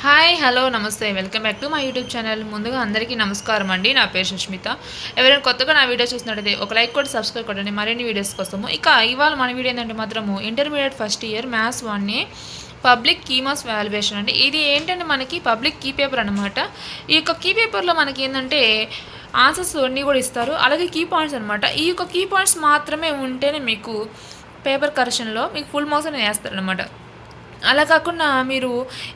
Hi hello నమస్తే. Welcome back to my YouTube channel ముందుగా అందరికీ నమస్కారం అండి. నా పేరు సుష్మిత. ఎవరైనా కొత్తగా నా వీడియో చూసినట్టయితే ఒక లైక్ కూడా సబ్స్క్రైబ్ కొట్టండి. మరిన్ని వీడియోస్ కోసము. ఇక ఇవాళ మన వీడియో ఏంటంటే మాత్రము ఇంటర్మీడియట్ ఫస్ట్ ఇయర్ మ్యాథ్స్ వన్ని పబ్లిక్ కీమాస్ వాల్యుయేషన్ అండి. ఇది ఏంటంటే మనకి పబ్లిక్ కీ పేపర్ అనమాట ఈ యొక్క కీ పేపర్లో మనకి ఏంటంటే ఆన్సర్స్ అన్నీ కూడా ఇస్తారు. అలాగే కీ పాయింట్స్ అనమాట ఈ యొక్క కీ పాయింట్స్ మాత్రమే ఉంటేనే మీకు పేపర్ కరెక్షన్లో మీకు ఫుల్ మార్క్స్ అనేది వేస్తారనమాట అలా కాకుండా మీరు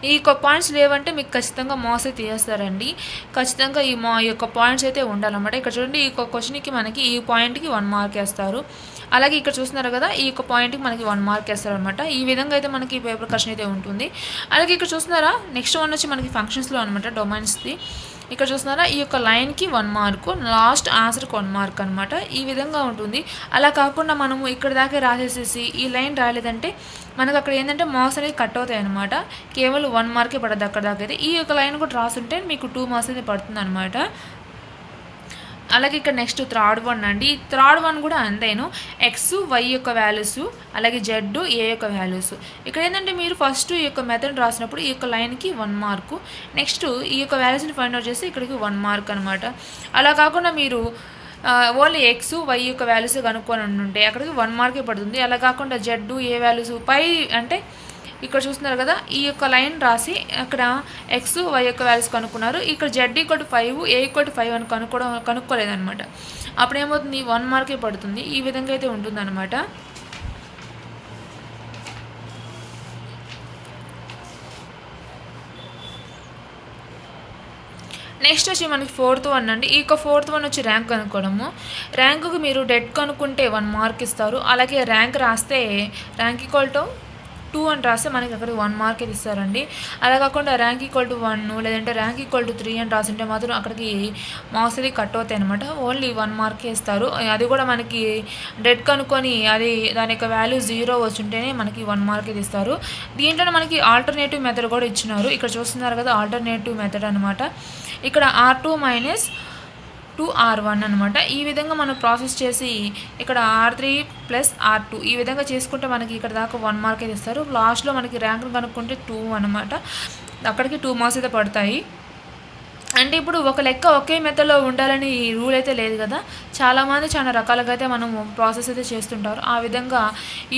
ఈ యొక్క పాయింట్స్ లేవంటే మీకు ఖచ్చితంగా మాస్ అయితే తీసేస్తారండి ఖచ్చితంగా ఈ మా యొక్క పాయింట్స్ అయితే ఉండాలన్నమాట. ఇక్కడ చూడండి ఈ యొక్క క్వశ్చన్కి మనకి ఈ పాయింట్కి వన్ మార్క్ వేస్తారు. అలాగే ఇక్కడ చూస్తున్నారు కదా ఈ యొక్క పాయింట్కి మనకి వన్ మార్క్ వేస్తారనమాట ఈ విధంగా అయితే మనకి పేపర్ క్వశ్చన్ అయితే ఉంటుంది. అలాగే ఇక్కడ చూస్తున్నారా నెక్స్ట్ వన్ వచ్చి మనకి ఫంక్షన్స్లో అనమాట డొమైన్స్ది ఇక్కడ చూస్తున్నారా ఈ యొక్క లైన్కి వన్ మార్క్ లాస్ట్ ఆన్సర్కి వన్ మార్క్ అనమాట ఈ విధంగా ఉంటుంది. అలా కాకుండా మనము ఇక్కడ దాకా రాసేసేసి ఈ లైన్ రాలేదంటే మనకు అక్కడ ఏంటంటే మార్క్స్ అనేది కట్ అవుతాయి అనమాట కేవలం వన్ మార్కే పడదు అక్కడ దాకా అయితే. ఈ యొక్క లైన్ కూడా రాసుంటే మీకు టూ మార్క్స్ అనేది పడుతుంది అనమాట అలాగే ఇక్కడ నెక్స్ట్ థర్డ్ వన్ అండి. ఈ థర్డ్ వన్ కూడా అంతేను. ఎక్స్ వై యొక్క వాల్యూస్ అలాగే జెడ్ ఏ యొక్క వాల్యూస్ ఇక్కడ ఏంటంటే మీరు ఫస్ట్ ఈ యొక్క మెథడ్ రాసినప్పుడు ఈ యొక్క లైన్కి వన్ మార్కు నెక్స్ట్ ఈ యొక్క వాల్యూస్ని ఫైండ్ అవుట్ చేసి ఇక్కడికి వన్ మార్క్ అనమాట అలా కాకుండా మీరు ఓన్లీ ఎక్స్ వై యొక్క వాల్యూస్ కనుక్కొని ఉంటే అక్కడికి వన్ మార్కే పడుతుంది. అలా కాకుండా జెడ్ ఏ వాల్యూస్ పై అంటే ఇక్కడ చూస్తున్నారు కదా ఈ యొక్క లైన్ రాసి అక్కడ ఎక్స్ వై యొక్క వాల్యూస్ కనుక్కున్నారు. ఇక్కడ Z equal five A equal five అని కనుక్కోవడం కనుక్కోలేదనమాట అప్పుడు ఏమవుతుంది? వన్ మార్కే పడుతుంది. ఈ విధంగా అయితే ఉంటుందన్నమాట. నెక్స్ట్ వచ్చి మనకి ఫోర్త్ వన్ అండి. ఈ యొక్క ఫోర్త్ వన్ వచ్చి ర్యాంక్ కనుక్కోవడము. ర్యాంకుకి మీరు డెట్ కనుక్కుంటే వన్ మార్క్ ఇస్తారు. అలాగే ర్యాంక్ రాస్తే ర్యాంక్ ఈక్వల్ టు టూ అని రాస్తే మనకి అక్కడ వన్ మార్క్ అయితే ఇస్తారండి. అలా కాకుండా ర్యాంక్ ఈక్వల్ టు వన్ లేదంటే ర్యాంక్ ఈక్వల్ టు త్రీ అని రాసింటే మాత్రం అక్కడికి మార్క్స్ అది కట్ అవుతాయి అనమాట ఓన్లీ వన్ మార్కే ఇస్తారు. అది కూడా మనకి డెడ్ కనుక్కొని అది దాని యొక్క వాల్యూ జీరో వచ్చుంటేనే మనకి వన్ మార్క్ ఇది ఇస్తారు. దీంట్లో మనకి ఆల్టర్నేటివ్ మెథడ్ కూడా ఇచ్చినారు. ఇక్కడ చూస్తున్నారు కదా ఆల్టర్నేటివ్ మెథడ్ అనమాట ఇక్కడ R two minus two R one అనమాట ఈ విధంగా మనం ప్రాసెస్ చేసి ఇక్కడ R three plus R two ఈ విధంగా చేసుకుంటే మనకి ఇక్కడ దాకా వన్ మార్క్ అయితే ఇస్తారు. లాస్ట్లో మనకి ర్యాంక్ కనుక్కుంటే టూ అనమాట అక్కడికి టూ మార్క్స్ అయితే పడతాయి. అంటే ఇప్పుడు ఒక లెక్క ఒకే మెథడ్లో ఉండాలని ఈ రూల్ అయితే లేదు కదా. చాలామంది చాలా రకాలుగా అయితే మనం ప్రాసెస్ అయితే చేస్తుంటారు. ఆ విధంగా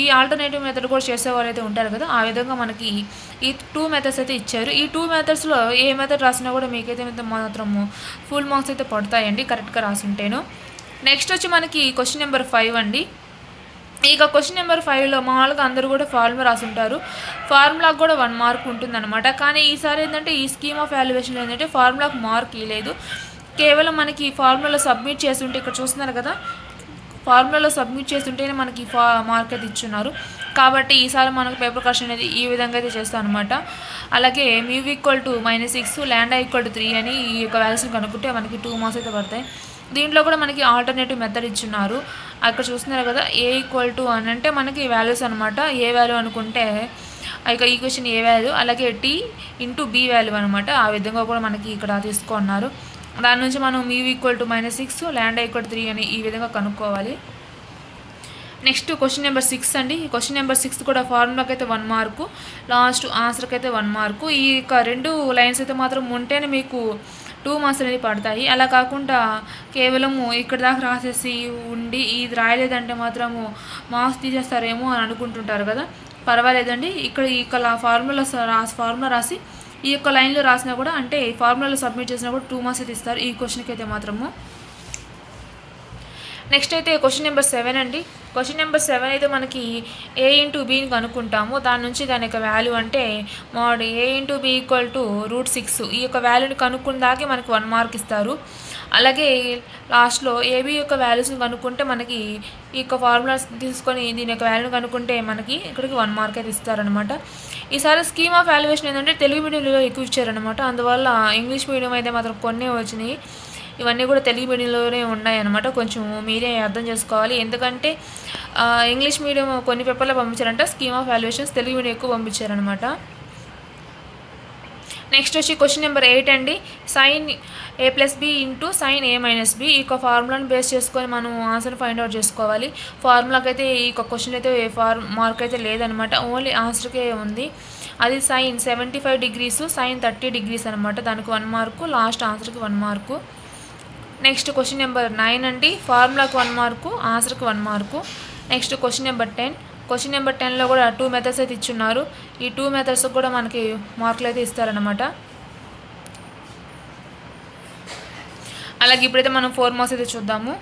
ఈ ఆల్టర్నేటివ్ మెథడ్ కూడా చేసేవాళ్ళు అయితే ఉంటారు కదా. ఆ విధంగా మనకి ఈ టూ మెథడ్స్ అయితే ఇచ్చారు. ఈ టూ మెథడ్స్లో ఏ మెథడ్ రాసినా కూడా మీకైతే మాత్రము ఫుల్ మార్క్స్ అయితే పడతాయండి కరెక్ట్గా రాసుంటేను. నెక్స్ట్ వచ్చి మనకి క్వశ్చన్ నెంబర్ ఫైవ్ అండి. ఇక క్వశ్చన్ నెంబర్ ఫైవ్లో మామూలుగా అందరూ కూడా ఫార్ములా రాసుంటారు. ఫార్ములాకు కూడా వన్ మార్క్ ఉంటుందన్నమాట. కానీ ఈసారి ఏంటంటే ఈ స్కీమ్ ఆఫ్ వాల్యుయేషన్ ఏంటంటే ఫార్ములాకు మార్క్ ఇవ్వలేదు కేవలం మనకి ఫార్ములాలో సబ్మిట్ చేస్తుంటే ఇక్కడ చూస్తున్నారు కదా ఫార్ములాలో సబ్మిట్ చేస్తుంటేనే మనకి ఫా మార్క్ అయితే ఇచ్చున్నారు. కాబట్టి ఈసారి మనకు పేపర్ కషన్ అనేది ఈ విధంగా అయితే చేస్తాం అనమాట అలాగే mu equal to minus six lambda equal to three అని ఈ యొక్క వాల్యూస్ని కనుక్కుంటే మనకి టూ మార్క్స్ అయితే పడతాయి. దీంట్లో కూడా మనకి ఆల్టర్నేటివ్ మెథడ్ ఇచ్చున్నారు. అక్కడ చూస్తున్నారు కదా ఏ ఈక్వల్ టు అని అంటే మనకి వాల్యూస్ అనమాట ఏ వాల్యూ అనుకుంటే ఇక ఈ క్వశ్చన్ ఏ వాల్యూ అలాగే టీ ఇంటూ బి వాల్యూ అనమాట ఆ విధంగా కూడా మనకి ఇక్కడ తీసుకున్నారు దాని నుంచి మనం mu equal to minus six lambda equal three అని ఈ విధంగా కనుక్కోవాలి. నెక్స్ట్ క్వశ్చన్ నెంబర్ సిక్స్ అండి. ఈ క్వశ్చన్ నెంబర్ సిక్స్ కూడా ఫార్ములాకి అయితే వన్ మార్కు లాస్ట్ ఆన్సర్కి అయితే వన్ మార్కు. ఈ యొక్క రెండు లైన్స్ అయితే మాత్రం ఉంటేనే మీకు టూ మార్క్స్ అనేది పడతాయి. అలా కాకుండా కేవలము ఇక్కడ దాకా రాసేసి ఉండి ఇది రాయలేదంటే మాత్రము మార్క్స్ తీసేస్తారేమో అని అనుకుంటుంటారు కదా. పర్వాలేదండి. ఇక్కడ ఈ యొక్క ఫార్ములా రాసి ఫార్ములా రాసి ఈ యొక్క లైన్లో రాసినా కూడా అంటే ఫార్ములాలో సబ్మిట్ చేసినా కూడా టూ మార్క్స్ అయితే ఇస్తారు. ఈ క్వశ్చన్కి అయితే మాత్రము. నెక్స్ట్ అయితే క్వశ్చన్ నెంబర్ సెవెన్ అండి. క్వశ్చన్ నెంబర్ సెవెన్ అయితే మనకి ఏ ఇంటూ బీని కనుక్కుంటాము. దాని నుంచి దాని యొక్క వాల్యూ అంటే mod A into B equal to root six ఈ యొక్క వాల్యూని కనుక్కుందాకే మనకి వన్ మార్క్ ఇస్తారు. అలాగే లాస్ట్లో ఏబీ యొక్క వాల్యూస్ని కనుక్కుంటే మనకి ఈ యొక్క ఫార్ములాస్ తీసుకొని దీని యొక్క వాల్యూని కనుక్కుంటే మనకి ఇక్కడికి వన్ మార్క్ అయితే ఇస్తారనమాట ఈసారి స్కీమ్ ఆఫ్ వాల్యుయేషన్ ఏంటంటే తెలుగు మీడియంలో ఎక్కువ ఇచ్చారనమాట అందువల్ల ఇంగ్లీష్ మీడియం అయితే మాత్రం కొన్ని వచ్చినాయి. ఇవన్నీ కూడా తెలుగు మీడియంలోనే ఉన్నాయన్నమాట. కొంచెం మీరే అర్థం చేసుకోవాలి. ఎందుకంటే ఇంగ్లీష్ మీడియం కొన్ని పేపర్లో పంపించారంట scheme of valuations Telugu medium ఎక్కువ పంపించారనమాట నెక్స్ట్ వచ్చి క్వశ్చన్ నెంబర్ ఎయిట్ అండి. Sine A plus B into sine A minus B ఈ యొక్క ఫార్ములాను బేస్ చేసుకొని మనం ఆన్సర్ ఫైండ్ అవుట్ చేసుకోవాలి. ఫార్ములాకి అయితే ఈ యొక్క క్వశ్చన్ అయితే ఏ ఫార్ మార్క్ అయితే లేదనమాట ఓన్లీ ఆన్సర్కే ఉంది. అది sine seventy five degrees sine thirty degrees అనమాట దానికి one mark last ఆన్సర్కి one mark next question number nine అండి. ఫార్ములాకి one mark ఆన్సర్కి one mark. Next question number ten. Question number టెన్లో కూడా టూ మెథడ్స్ అయితే ఇచ్చున్నారు. ఈ టూ మెథడ్స్ కూడా మనకి మార్కులు అయితే ఇస్తారనమాట అలాగే ఇప్పుడైతే మనం ఫోర్ మార్క్స్ అయితే చూద్దాము.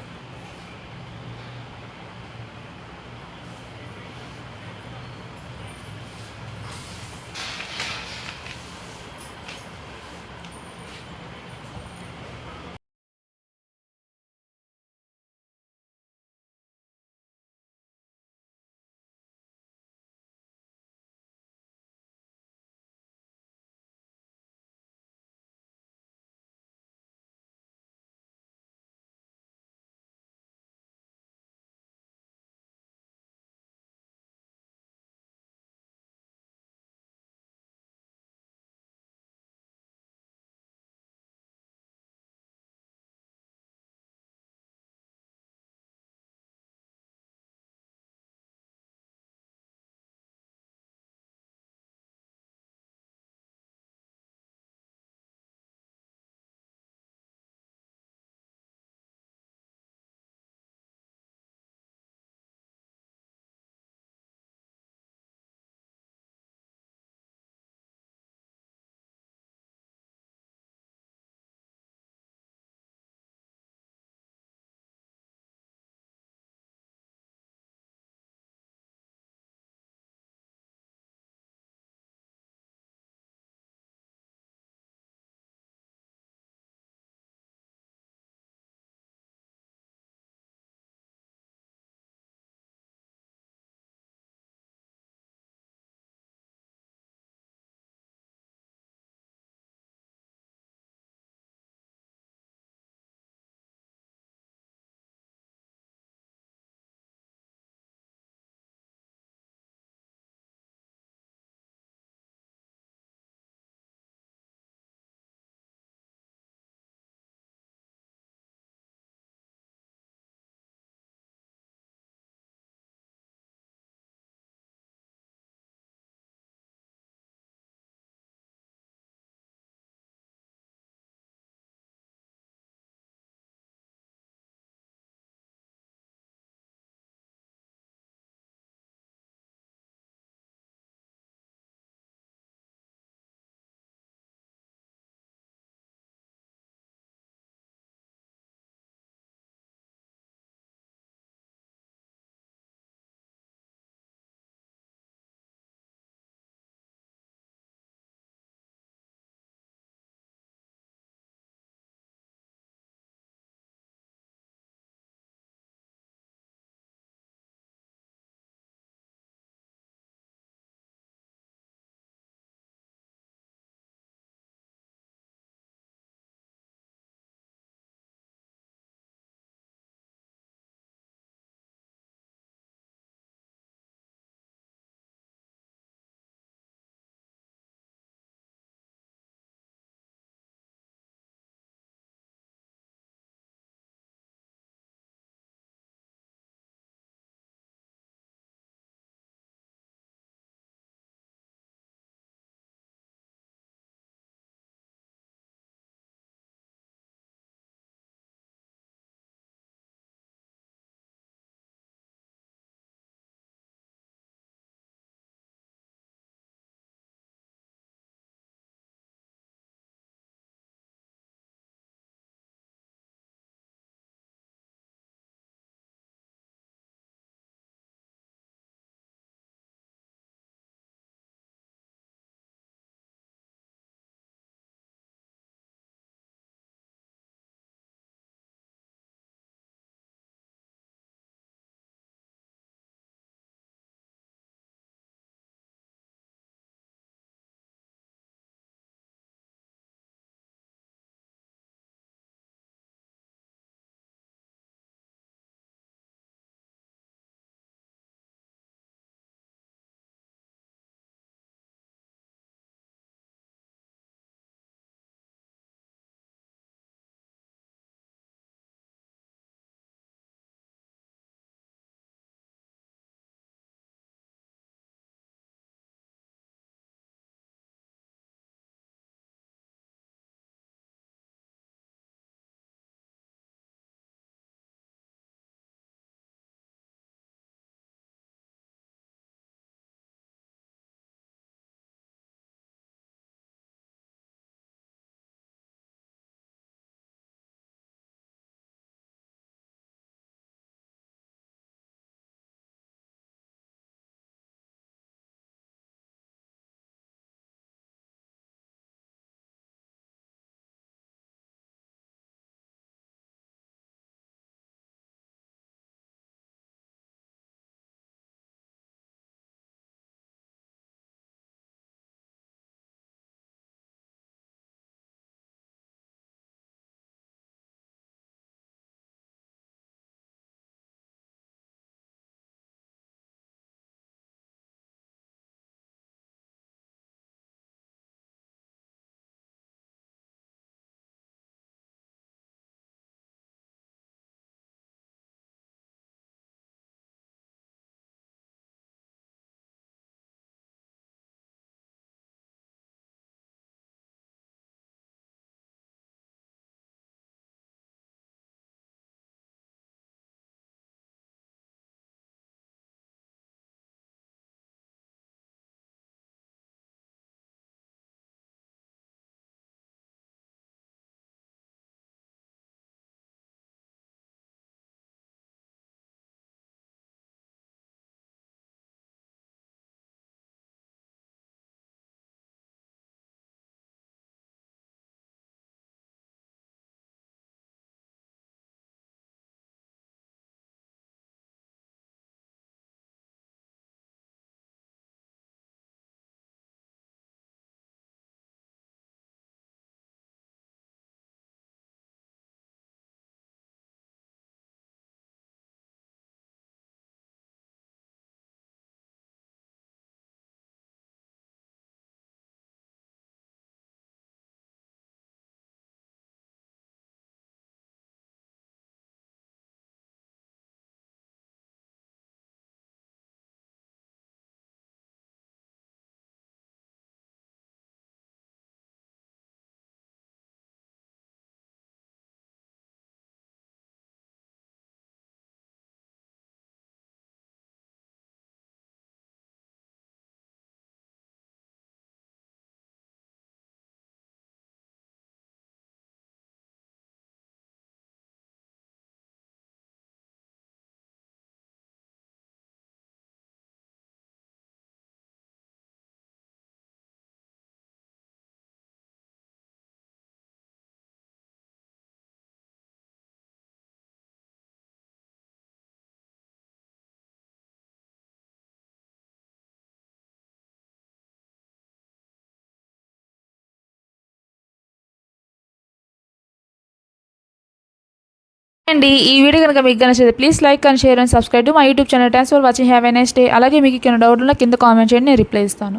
అండి ఈ వీడియో కనుక మీకు నచ్చితే please like and share and subscribe to my YouTube channel thanks for watching have a nice day అలాగే మీకు ఇక్కడ డౌట్ ఉన్న కింద కామెంట్ చేయండి నేను రిప్లై ఇస్తాను.